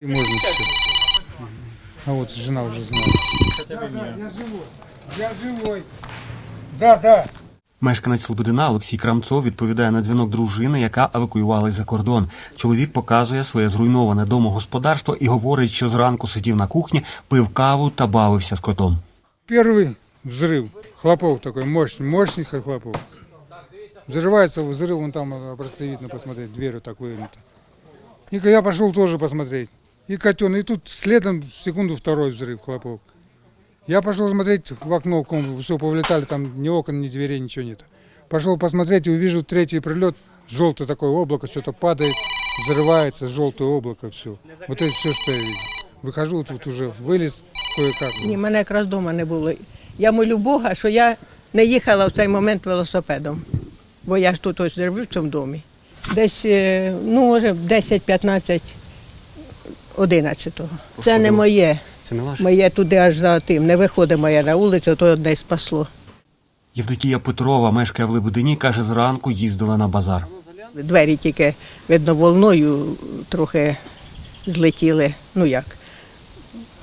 И можно все. А вот жена уже знает. Я живой. Я живой. Да, да. Мешканець Слободина Олексій Крамцов відповідає на дзвінок дружини, яка евакуювалась за кордон. Чоловік показує своє зруйноване домогосподарство і говорить, що зранку сидів на кухні, пив каву та бавився з котом. Первый взрыв. Хлопок такой мощный, мощный хлопок. Взрывается взрыв, вон там э, просто видно посмотреть, дверь вот так вывернута. И я пошел тоже посмотреть. И котенок, и тут следом секунду второй взрыв, хлопок. Я пошел смотреть в окно, в комнату, все повлетали, там ни окон, ни дверей, ничего нет. Пошел посмотреть и увижу третий прилет, желтое такое облако, что-то падает, взрывается, желтое облако, все. Вот это все, что я видел. Выхожу, тут уже вылез кое-как. Ні, мене якраз вдома не було. Я молю Бога, що я не їхала в цей момент велосипедом, бо я ж тут ось живу в цьому домі. Десь, е, ну, може, 10-15, 11. Це не моє. Це не ваше? Моє туди аж за тим. Не виходить моє на вулицю, то десь спасло. Євдокія Петрова мешкає в Лебедині, каже, зранку їздила на базар. Двері тільки, видно, волною трохи злетіли. Ну як,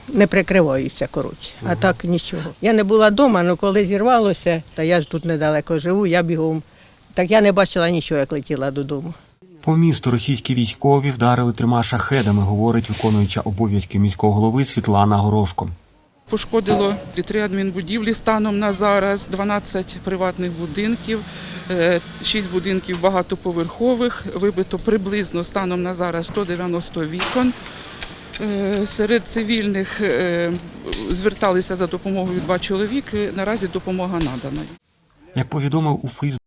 не прикриваються, коротше. А так нічого. Я не була вдома, але коли зірвалося, та я ж тут недалеко живу, я бігом. Так я не бачила нічого, як летіла додому. По місту російські військові вдарили трьома шахедами, говорить виконуюча обов'язки міського голови Світлана Горошко. Пошкодило три адмінбудівлі станом на зараз, 12 приватних будинків, 6 будинків багатоповерхових, вибито приблизно станом на зараз 190 вікон. Е, Серед цивільних е, зверталися за допомогою два чоловіки. Наразі допомога надана. Як повідомив у Фейсбуці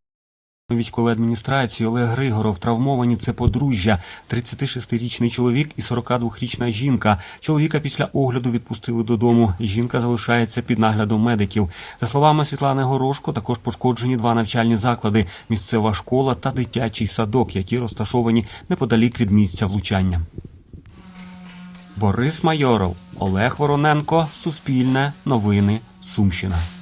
військової адміністрації Олег Григоров, травмовані це подружжя, 36-річний чоловік і 42-річна жінка. Чоловіка після огляду відпустили додому. Жінка залишається під наглядом медиків. За словами Світлани Горошко, також пошкоджені два навчальні заклади: місцева школа та дитячий садок, які розташовані неподалік від місця влучання. Борис Майоров, Олег Вороненко, Суспільне, Новини, Сумщина.